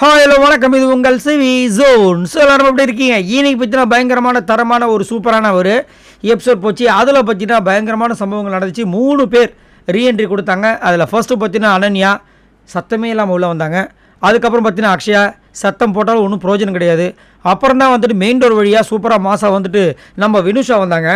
Hi hello வணக்கம். இது உங்கள் சிவி ஜோன். ஸோ எல்லாரும் எப்படி இருக்கீங்க? இன்னைக்கு பற்றினா பயங்கரமான தரமான ஒரு சூப்பரான ஒரு எபிசோட் போச்சு. அதில் பற்றினா பயங்கரமான சம்பவங்கள் நடந்துச்சு. மூணு பேர் ரீஎன்ட்ரி கொடுத்தாங்க. அதில் ஃபர்ஸ்ட்டு பார்த்தீங்கன்னா அனன்யா சத்தமே இல்லாமல் உள்ளே வந்தாங்க. அதுக்கப்புறம் பார்த்தீங்கன்னா அக்ஷயா சத்தம் போட்டாலும் ஒன்றும் பிரயோஜனம் கிடையாது. அப்புறம் தான் வந்துட்டு மெயின் டோர் வழியாக சூப்பராக மாசாக வந்துட்டு நம்ம வினுஷா வந்தாங்க.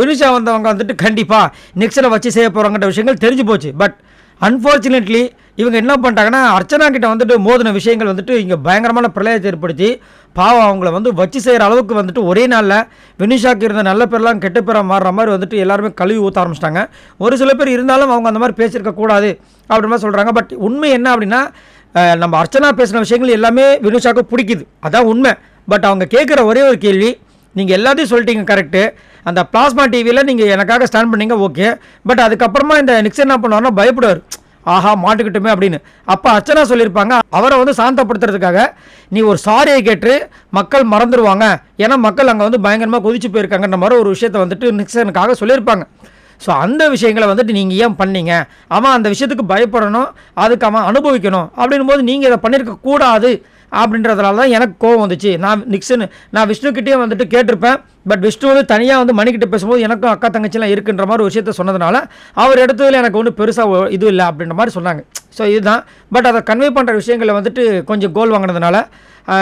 வினுஷா வந்தவங்க வந்துட்டு கண்டிப்பாக நெக்ஸ்ட்டில் வச்சு செய்ய போகிறாங்கன்ற விஷயங்கள் தெரிஞ்சு போச்சு. பட் அன்ஃபார்ச்சுனேட்லி இவங்க என்ன பண்ணிட்டாங்கன்னா அர்ச்சனா கிட்ட வந்துட்டு மோதின விஷயங்கள் வந்துட்டு இங்கே பயங்கரமான பிரளயத்தை ஏற்படுத்தி பாவம் அவங்கள வந்து வச்சு செய்கிற அளவுக்கு வந்துட்டு ஒரே நாளில் வினிஷாக்கு இருந்த நல்ல பேர்லாம் கெட்ட பேராக மாறுற மாதிரி வந்துட்டு எல்லாருமே கழுவி ஊற்ற ஆரம்பிச்சிட்டாங்க. ஒரு சில பேர் இருந்தாலும் அவங்க அந்த மாதிரி பேசியிருக்க கூடாது அப்படின்ற மாதிரி சொல்கிறாங்க பட் உண்மை என்ன அப்படின்னா நம்ம அர்ச்சனா பேசின விஷயங்கள் எல்லாமே வினுஷாக்கு பிடிக்குது. அதான் உண்மை. பட் அவங்க கேட்குற ஒரே ஒரு கேள்வி நீங்கள் எல்லாத்தையும் சொல்லிட்டீங்க கரெக்டு அந்த பிளாஸ்மா டிவியில் நீங்கள் எனக்காக ஸ்டாண்ட் பண்ணீங்க ஓகே. பட் அதுக்கப்புறமா இந்த நிக்ஸ் என்ன பண்ணுவார்னா பயப்படுவார். ஆஹா மாட்டுக்கிட்டுமே அப்படின்னு. அப்போ அர்ச்சனா சொல்லியிருப்பாங்க அவரை வந்து சாந்தப்படுத்துறதுக்காக நீ ஒரு சாரியை கேட்டு மக்கள் மறந்துடுவாங்க ஏன்னா மக்கள் அங்கே வந்து பயங்கரமாக கொதிச்சு போயிருக்காங்கன்ற மாதிரி ஒரு விஷயத்தை வந்துட்டு நிக்சனுக்காக சொல்லியிருப்பாங்க. ஸோ அந்த விஷயங்களை வந்துட்டு நீங்கள் ஏன் பண்ணீங்க? அவன் அந்த விஷயத்துக்கு பயப்படணும். அதுக்கு அவன் அனுபவிக்கணும். அப்படின்னும் போது நீங்கள் இதை பண்ணியிருக்க கூடாது. அப்படின்றதுனால தான் எனக்கு கோவம் வந்துச்சு. நான் நிக்சன் நான் விஷ்ணுக்கிட்டே வந்துட்டு கேட்டிருப்பேன். பட் விஷ்ணு வந்து தனியாக வந்து மணிக்கிட்ட பேசும்போது எனக்கும் அக்கா தங்கச்சிலாம் இருக்குன்ற மாதிரி ஒரு விஷயத்த சொன்னதுனால அவர் எடுத்ததில் எனக்கு ஒன்றும் பெருசாக இது இல்லை அப்படின்ற மாதிரி சொன்னாங்க. ஸோ இதுதான். பட் அதை கன்வே பண்ணுற விஷயங்களை வந்துட்டு கொஞ்சம் கோல் வாங்கினதுனால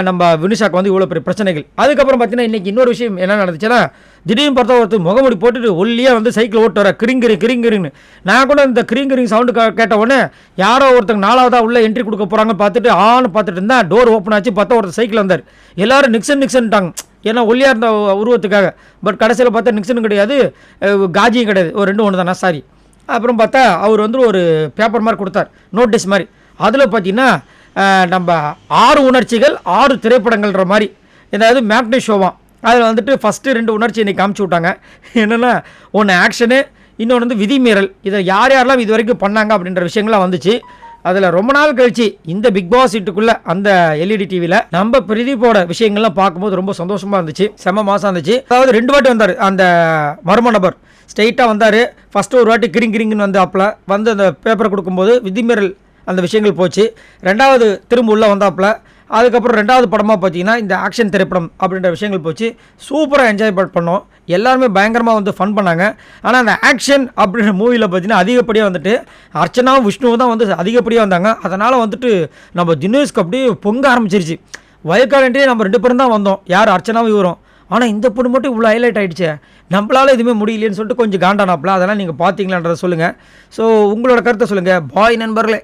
நம்ம வினுஷாக்கு வந்து இவ்வளோ பெரிய பிரச்சனைகள். அதுக்கப்புறம் பார்த்தீங்கன்னா இன்றைக்கி இன்னொரு விஷயம் என்ன நடந்துச்சுன்னா திடீர்னு பார்த்தா ஒருத்தர் முகமுடி போட்டுட்டு ஒல்லியாக வந்து சைக்கிள் ஓட்டு வர கிரிங்கிரி கிரிங்கிரின்னு நான் கூட இந்த கிரிங்கிரிங் சவுண்டு கேட்ட உடனே யாரோ ஒருத்தங்க நாலாவதாக உள்ள என்ட்ரி கொடுக்க போகிறாங்க பார்த்துட்டு ஆன்னு பார்த்துட்டு இருந்தால் டோர் ஓப்பன் ஆச்சு பார்த்தா ஒருத்தர் சைக்கிள் வந்தார். எல்லாரும் நிக்சன் நிக்சன்ட்டாங்க ஏன்னா ஒல்லியாக இருந்த உருவத்துக்காக. பட் கடைசியில் பார்த்தா நிக்சனும் கிடையாது காஜியும் கிடையாது. ஒரு ரெண்டு ஒன்று தானே சாரி அப்புறம் பார்த்தா அவர் வந்து ஒரு பேப்பர் மாதிரி கொடுத்தார். நோட்டீஸ் மாதிரி. அதில் பார்த்தீங்கன்னா நம்ம ஆறு உணர்ச்சிகள் ஆறு திரைப்படங்கள்ன்ற மாதிரி. ஏதாவது மேக்னி ஷோவாம் அதில் வந்துட்டு ஃபஸ்ட்டு ரெண்டு உணர்ச்சி இன்றைக்கி காமிச்சு விட்டாங்க. என்னென்னா ஒன்று ஆக்ஷனு இன்னொன்று வந்து விதிமீறல். இதை யார் யாரெல்லாம் இது வரைக்கும் பண்ணாங்க அப்படின்ற விஷயங்கள்லாம் வந்துச்சு. அதில் ரொம்ப நாள் கழிச்சு இந்த பிக் பாஸ் சீட்டுக்குள்ளே அந்த எல்இடி டிவியில் நம்ம பிரதீப்போட விஷயங்கள்லாம் பார்க்கும்போது ரொம்ப சந்தோஷமாக இருந்துச்சு. செம்ம மாதம் இருந்துச்சு. அதாவது ரெண்டு வாட்டி வந்தார் அந்த மர்ம நபர். ஸ்ட்ரெயிட்டாக வந்தார். ஃபஸ்ட்டு ஒரு வாட்டி கிரிங் கிரிங்னு வந்தாப்புல. வந்து அந்த பேப்பரை கொடுக்கும்போது விதிமீறல் அந்த விஷயங்கள் போச்சு. ரெண்டாவது திரும்ப உள்ளே வந்தாப்புல. அதுக்கப்புறம் ரெண்டாவது படமாக பார்த்தீங்கன்னா இந்த ஆக்ஷன் திரைப்படம் அப்படின்ற விஷயங்கள் போச்சு. சூப்பராக என்ஜாய் பண்ணோம். எல்லாருமே பயங்கரமாக வந்து ஃபன் பண்ணாங்க. ஆனால் அந்த ஆக்ஷன் அப்படின்ற மூவியில் பார்த்தீங்கன்னா அதிகப்படியாக வந்துட்டு அர்ச்சனாவும் விஷ்ணுவும் தான் வந்து அதிகப்படியாக வந்தாங்க. அதனால் வந்துட்டு நம்ம தினேஷ்க்கு அப்படியே பொங்க ஆரம்பிச்சிருச்சு. வயக்காலண்டே நம்ம ரெண்டு பேரும் தான் வந்தோம். யார் அர்ச்சனாவும் இவரும். ஆனால் இந்த பொண்ணு மட்டும் இவ்வளோ ஹைலைட் ஆகிடுச்சே நம்மளால் எதுவுமே முடியலையேன்னு சொல்லிட்டு கொஞ்சம் காண்டானாப்ல. அதெல்லாம் நீங்கள் பார்த்தீங்களான்றத சொல்லுங்கள் ஸோ உங்களோட கருத்தை சொல்லுங்கள் பாய் நண்பர்களே.